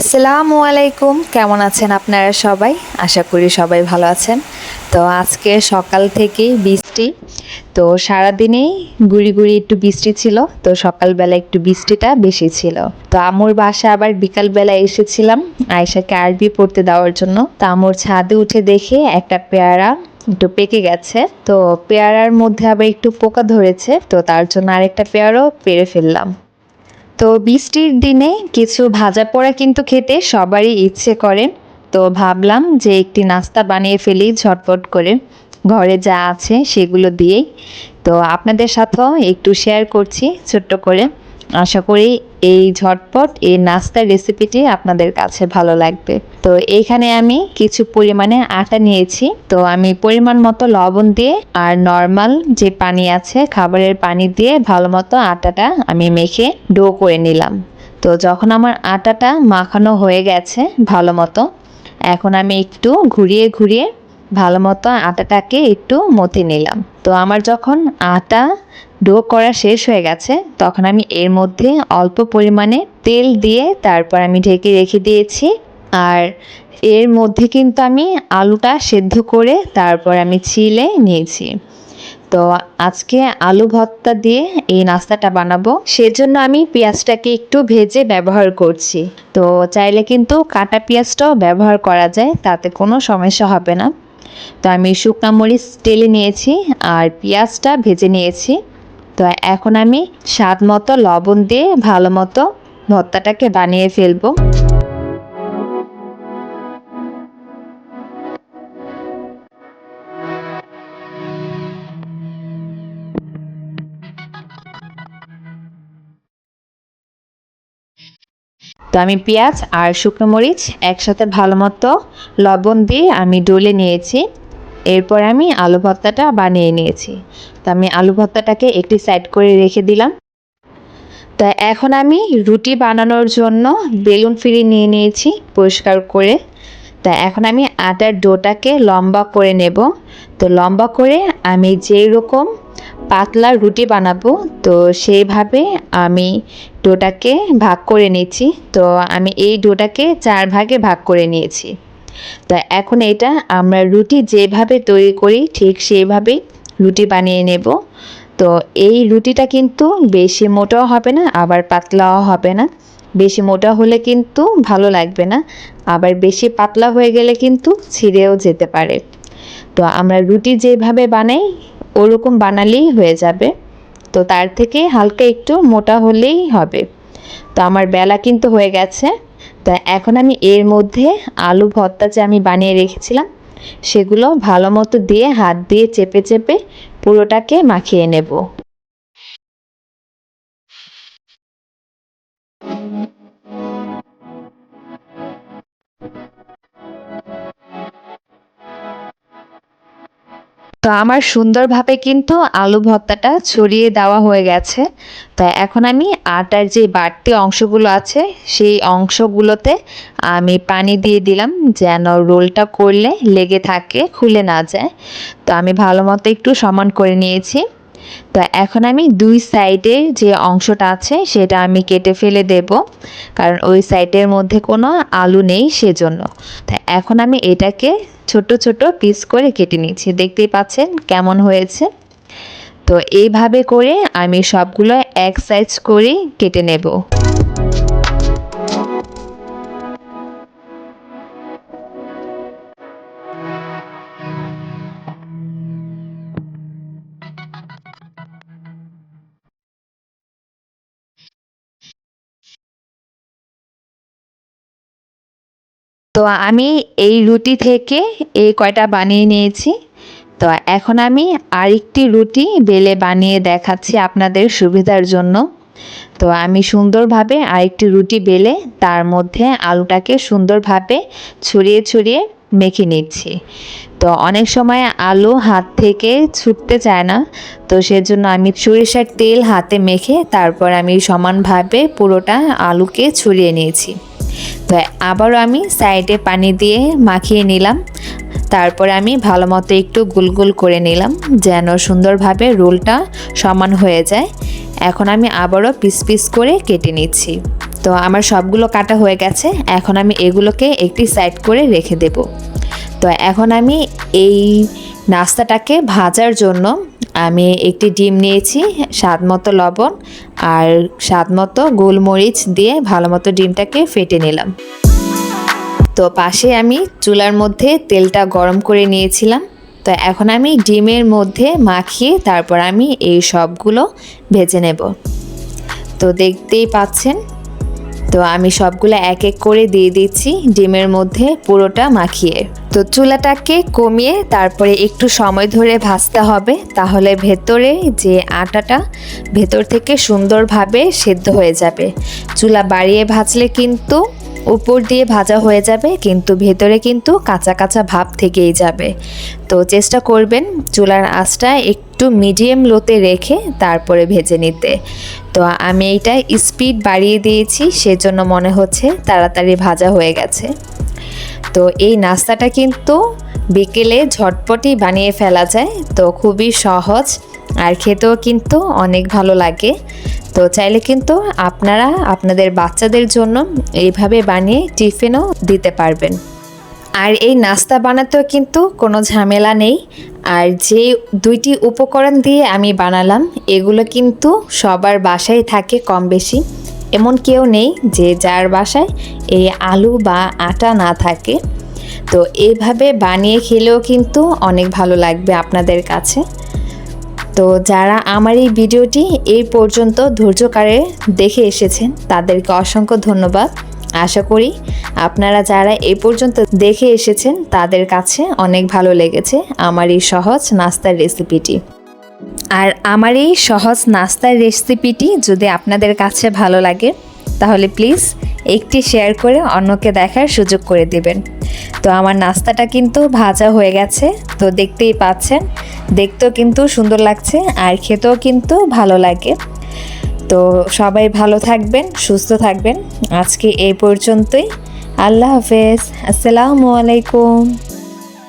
আসসালামু আলাইকুম। কেমন আছেন আপনারা সবাই? আশা করি সবাই ভালো আছেন। তো আজকে সকাল থেকেই বৃষ্টি। তো সারাদিনেই গুড়ি গুড়ি একটু বৃষ্টি ছিল। তো সকালবেলা একটু বৃষ্টিটা বেশি ছিল। তো আমুর বাসা আবার বিকালবেলা এসেছিলাম আয়সাকে আরবি পড়তে দেওয়ার জন্য। তো আমুর ছাদে উঠে দেখে একটা পেয়ারা একটু পেকে গেছে। তো পেয়ারার মধ্যে আবার একটু পোকা ধরেছে। তো তার জন্য আরেকটা পেয়ারাও পেরে ফেললাম। তো বৃষ্টির দিনে কিছু ভাজা পোড়া কিন্তু খেতে সবারই ইচ্ছে করেন তো ভাবলাম যে একটি নাস্তা বানিয়ে ফেলি ঝটপট করে। ঘরে যা আছে সেগুলো দিয়েই। তো আপনাদের সাথেও একটু শেয়ার করছি ছোট্ট করে। আশা করি এই ঝটপট এই নাস্তার রেসিপিটি আপনাদের কাছে ভালো লাগবে। তো এইখানে আমি কিছু পরিমাণে আটা নিয়েছি। তো আমি পরিমাণ মতো লবণ দিয়ে আর নর্মাল যে পানি আছে, খাবারের পানি দিয়ে ভালো মতো আটাটা আমি মেখে ডো করে নিলাম। তো যখন আমার আটাটা মাখানো হয়ে গেছে ভালো মতো, এখন আমি একটু ঘুরিয়ে ঘুরিয়ে ভালো মতো আটাটাকে একটু মথে নিলাম। তো আমার যখন আটা ডো করা শেষ হয়ে গেছে, তখন আমি এর মধ্যে অল্প পরিমাণে তেল দিয়ে তারপর আমি ঢেকে রেখে দিয়েছি। আর এর মধ্যে কিন্তু আমি আলুটা সেদ্ধ করে তারপর আমি ছিলে নিয়েছি। তো আজকে আলু ভর্তা দিয়ে এই নাস্তাটা বানাবো। সেজন্য আমি পেঁয়াজটাকে একটু ভেজে ব্যবহার করছি। তো চাইলে কিন্তু কাটা পেঁয়াজটাও ব্যবহার করা যায়, তাতে কোনো সমস্যা হবে না। তো আমি শুকনো মরিচ টেলে নিয়েছি আর পেঁয়াজটা ভেজে নিয়েছি। তো এখন আমি স্বাদ মতো লবণ দিয়ে ভালো মতো ভর্তাটাকে বানিয়ে ফেলব। তো আমি পেঁয়াজ আর শুকনো মরিচ একসাথে ভালো মতো, লবণ দিয়ে আমি ডলে নিয়েছি। এরপর আমি আলু ভর্তাটা বানিয়ে নিয়েছি। তো আমি আলু ভর্তাটাকে একটি সাইড করে রেখে দিলাম। তো এখন আমি রুটি বানানোর জন্য বেলুন ফিরি নিয়ে নিয়েছি পরিষ্কার করে। তা এখন আমি আটার ডোটাকে লম্বা করে নেব। তো লম্বা করে আমি যেই রকম পাতলা রুটি বানাবো, তো সেইভাবে আমি ডোটাকে ভাগ করে নিচ্ছি তো আমি এই ডোটাকে চার ভাগে ভাগ করে নিয়েছি। তো এখন এটা আমরা রুটি যেভাবে তৈরি করি ঠিক সেইভাবেই রুটি বানিয়ে নেব। তো এই রুটিটা কিন্তু বেশি মোটাও হবে না, আবার পাতলাও হবে না। বেশি মোটা হলে কিন্তু ভালো লাগবে না, আবার বেশি পাতলা হয়ে গেলে কিন্তু ছিঁড়েও যেতে পারে। তো আমরা রুটি যেভাবে বানাই, ওরকম বানালেই হয়ে যাবে। তো তার থেকে হালকা একটু মোটা হলেই হবে। তো আমার বেলা কিন্তু হয়ে গেছে। তা এখন আমি এর মধ্যে আলু ভর্তা যে আমি বানিয়ে রেখেছিলাম, সেগুলো ভালো মতো দিয়ে হাত দিয়ে চেপে চেপে পুরোটাকে মাখিয়ে নেব। তো আমার সুন্দরভাবে কিন্তু আলু ভর্তাটা ছড়িয়ে দেওয়া হয়ে গেছে। তাই এখন আমি আটার যে বাড়তি অংশগুলো আছে, সেই অংশগুলোতে আমি পানি দিয়ে দিলাম যেন রোলটা করলে লেগে থাকে, খুলে না যায়। তো আমি ভালো মতো একটু সমান করে নিয়েছি। তো এখন আমি দুই সাইডের যে অংশটা আছে, সেটা আমি কেটে ফেলে দেব। কারণ ওই সাইডের মধ্যে কোনো আলু নেই সেজন্য। তো এখন আমি এটাকে ছোট ছোট পিস করে কেটে নিচ্ছি। দেখতেই পাচ্ছেন কেমন হয়েছে? তো এইভাবে করে আমি সবগুলো এক সাইজ করেই কেটে নেব। তো আমি এই রুটি থেকে এই কয়টা বানিয়ে নিয়েছি। তো এখন আমি আরেকটি রুটি বেলে বানিয়ে দেখাচ্ছি আপনাদের সুবিধার জন্য। তো আমি সুন্দরভাবে আরেকটি রুটি বেলে তার মধ্যে আলুটাকে সুন্দরভাবে ছড়িয়ে ছড়িয়ে মেখে নিচ্ছি। তো অনেক সময় আলু হাত থেকে ছুটতে চায় না। তো সেজন্য আমি সরিষার তেল হাতে মেখে তারপর আমি সমানভাবে পুরোটা আলুকে ছড়িয়ে নিয়েছি। তো আবারও আমি সাইডে পানি দিয়ে মাখিয়ে নিলাম। তারপর আমি ভালো মতো একটু গুলগুল করে নিলাম যেন সুন্দরভাবে রোলটা সমান হয়ে যায়। এখন আমি আবারও পিস পিস করে কেটে নিচ্ছি। তো আমার সবগুলো কাটা হয়ে গেছে, এখন আমি এগুলোকে একটি সাইড করে রেখে দেব। তো এখন আমি এই নাস্তাটাকে ভাজার জন্য আমি একটি ডিম নিয়েছি, স্বাদ মতো লবণ আর স্বাদ মতো গোলমরিচ দিয়ে ভালো মতো ডিমটাকে ফেটে নিলাম। তো পাশে আমি চুলার মধ্যে তেলটা গরম করে নিয়েছিলাম। তো এখন আমি ডিমের মধ্যে মাখিয়ে তারপর আমি এই সবগুলো ভেজে নেব। তো দেখতেই পাচ্ছেন তো আমি সবগুলো এক এক করে দিয়ে দিচ্ছি ডিমের মধ্যে পুরোটা মাখিয়ে। তো চুলাটাকে কমিয়ে তারপরে একটু সময় ধরে ভাজতে হবে তাহলে ভেতরে যে আটাটা ভেতর থেকে সুন্দরভাবে সেদ্ধ হয়ে যাবে। চুলা বাড়িয়ে ভাজলে কিন্তু উপর দিয়ে ভাজা হয়ে যাবে, কিন্তু ভেতরে কিন্তু কাঁচা কাঁচা ভাব থেকেই যাবে। তো চেষ্টা করবেন চুলার আঁচটা একটু মিডিয়াম লোতে রেখে তারপরে ভেজে নিতে। তো আমি এইটা স্পিড বাড়িয়ে দিয়েছি, সেজন্য মনে হচ্ছে তাড়াতাড়ি ভাজা হয়ে গেছে। তো এই নাস্তাটা কিন্তু বিকেলে ঝটপটি বানিয়ে ফেলা যায়, তো খুবই সহজ। আর খেতেও কিন্তু অনেক ভালো লাগে। তো চাইলে কিন্তু আপনারা আপনাদের বাচ্চাদের জন্য এইভাবে বানিয়ে টিফিনও দিতে পারবেন। আর এই নাস্তা বানাতেও কিন্তু কোনো ঝামেলা নেই। আর যে দুইটি উপকরণ দিয়ে আমি বানালাম, এগুলো কিন্তু সবার বাসায় থাকে কম বেশি এমন কেউ নেই যে যার বাসায় এই আলু বা আটা না থাকে। তো এইভাবে বানিয়ে খেলেও কিন্তু অনেক ভালো লাগবে আপনাদের কাছে। তো যারা আমার এই ভিডিওটি এই পর্যন্ত ধৈর্যকারে দেখে এসেছেন, তাদেরকে অসংখ্য ধন্যবাদ। আশা করি আপনারা যারা এই পর্যন্ত দেখে এসেছেন, তাদের কাছে অনেক ভালো লেগেছে আমার এই সহজ নাস্তার রেসিপিটি। আর আমার এই সহজ নাস্তার রেসিপিটি যদি আপনাদের কাছে ভালো লাগে, তাহলে প্লিজ একটি শেয়ার করে অন্যকে দেখার সুযোগ করে দেবেন। তো আমার নাস্তাটা কিন্তু ভাজা হয়ে গেছে, তো দেখতেই পাচ্ছেন। দেখতেও কিন্তু সুন্দর লাগছে আর খেতেও কিন্তু ভালো লাগে। তো সবাই ভালো থাকবেন, সুস্থ থাকবেন। আজকে এই পর্যন্তই। আল্লাহ হাফেজ। আসসালামু আলাইকুম।